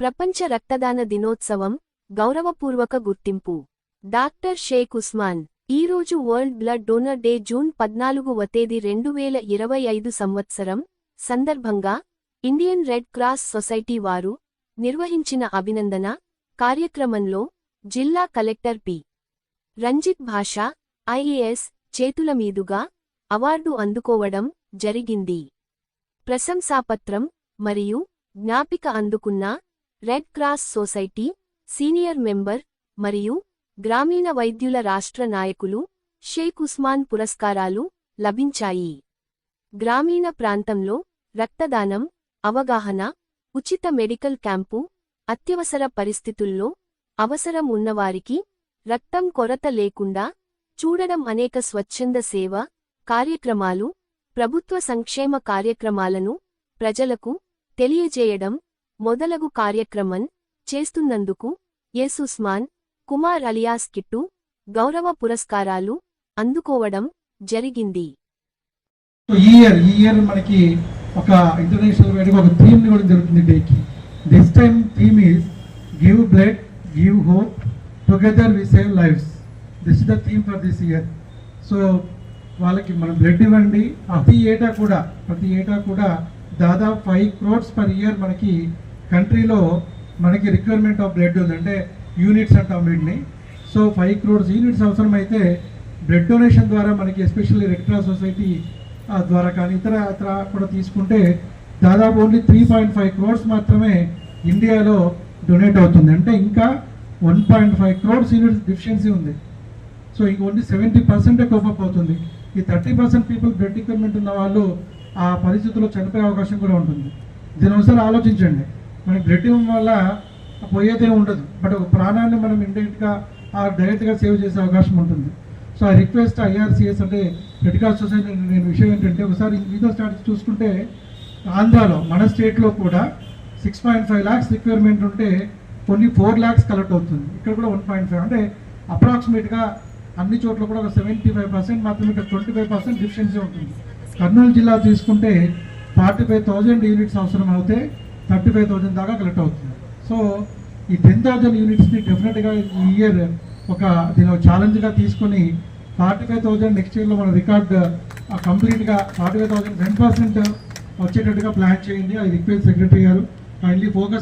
ప్రపంచ రక్తదాన దినోత్సవం గౌరవపూర్వక గుర్తింపు. డాక్టర్ షేక్ ఉస్మాన్ ఈరోజు world blood donor day June పద్నాలుగువ తేదీ రెండు వేల ఇరవై ఐదు సంవత్సరం సందర్భంగా ఇండియన్ రెడ్ క్రాస్ సొసైటీ వారు నిర్వహించిన అభినందన కార్యక్రమంలో జిల్లా కలెక్టర్ పి. రంజిత్ భాష ఐఏఎస్ చేతుల మీదుగా అవార్డు అందుకోవడం జరిగింది. ప్రశంసాపత్రం మరియు జ్ఞాపిక అందుకున్న Red Cross Society senior member మరియు గ్రామీణ వైద్యుల రాష్ట్ర నాయకులు షేక్ ఉస్మాన్ పురస్కారాలు లభించాయి. గ్రామీణ ప్రాంతంలో రక్తదానం అవగాహన ఉచిత మెడికల్ క్యాంపు అత్యవసర పరిస్థితుల్లో అవసరం ఉన్నవారికి రక్తం కొరత లేకుండా చూడడం అనేక స్వచ్ఛంద సేవ కార్యక్రమాలు ప్రభుత్వ సంక్షేమ కార్యక్రమాలను ప్రజలకు తెలియజేయడం మొదలగు కార్యక్రమం చేస్తున్నందుకు యేసుస్మాన్ కుమార్ అలియాస్ కిట్టు గౌరవ పురస్కారాలు అందుకోవడం జరిగింది. ఈ ఇయర్ ఈ ఇయర్ మనకి ఒక ఇంటర్నేషనల్ వేడుక ఒక థీమ్ కూడా జరుగుతుంది డేకి. This time theme is give blood give hope together we save lives this is the theme for this year so వాళ్ళకి మనం బ్లడ్ ఇవ్వండి. ప్రతి ఏటా కూడా ప్రతి ఏటా కూడా దాదాపు ఫైవ్ క్రోడ్స్ పర్ ఇయర్ మనకి కంట్రీలో మనకి రిక్వైర్మెంట్ ఆఫ్ బ్లడ్ ఉంది అంటే యూనిట్స్ అంటాం వీటిని. సో ఫైవ్ క్రోడ్స్ యూనిట్స్ అవసరమైతే బ్లడ్ డొనేషన్ ద్వారా మనకి ఎస్పెషల్లీ రెడ్ క్రాస్ సొసైటీ ఆ, ద్వారా కానీ ఇతర ఇతర కూడా తీసుకుంటే దాదాపు only three point five crores మాత్రమే ఇండియాలో డొనేట్ అవుతుంది. అంటే ఇంకా one point five crores units deficiency ఉంది. సో ఇంక ఓన్లీ సెవెంటీ పర్సెంటే కోపప్ అవుతుంది. ఈ thirty percent people blood requirement ఉన్న వాళ్ళు ఆ పరిస్థితుల్లో చనిపోయే అవకాశం కూడా ఉంటుంది. దీని ఒకసారి ఆలోచించండి. మనకి బ్లడ్ ఇవ్వడం వల్ల పోయేదే ఉండదు. బట్ ఒక ప్రాణాన్ని మనం ఇండైరెక్ట్గా ఆ డైరెక్ట్గా సేవ్ చేసే అవకాశం ఉంటుంది. సో ఆ రిక్వెస్ట్ ఐఆర్సీఎస్ అంటే రెడ్ క్రాస్ సొసైటీ నేను విషయం ఏంటంటే ఒకసారి మీతో స్టాటిస్ చూసుకుంటే ఆంధ్రాలో మన స్టేట్లో కూడా six point five lakhs requirement ఉంటే కొన్ని ఫోర్ ల్యాక్స్ కలెక్ట్ అవుతుంది. ఇక్కడ కూడా వన్ పాయింట్ ఫైవ్ అంటే అప్రాక్సిమేట్గా అన్ని చోట్ల కూడా ఒక సెవెంటీ ఫైవ్ పర్సెంట్ మాత్రమే ఇక్కడ ట్వంటీ ఫైవ్ పర్సెంట్ డిఫిషియన్సీ ఉంటుంది. కర్నూలు జిల్లా తీసుకుంటే ఫార్టీ ఫైవ్ థౌజండ్ యూనిట్స్ అవసరం అవుతే థర్టీ ఫైవ్ థౌజండ్ దాకా కలెక్ట్ అవుతుంది. సో ఈ టెన్ థౌజండ్ యూనిట్స్ని డెఫినెట్గా ఈ ఇయర్ ఒక దీని ఒక ఛాలెంజ్గా తీసుకొని ఫార్టీ ఫైవ్ థౌజండ్ నెక్స్ట్ ఇయర్లో మన రికార్డ్ కంప్లీట్గా forty five thousand ten percent వచ్చేటట్టుగా ప్లాన్ చేయండి. ఐ రిక్వెస్ట్ సెక్రటరీ గారు. Kindly focus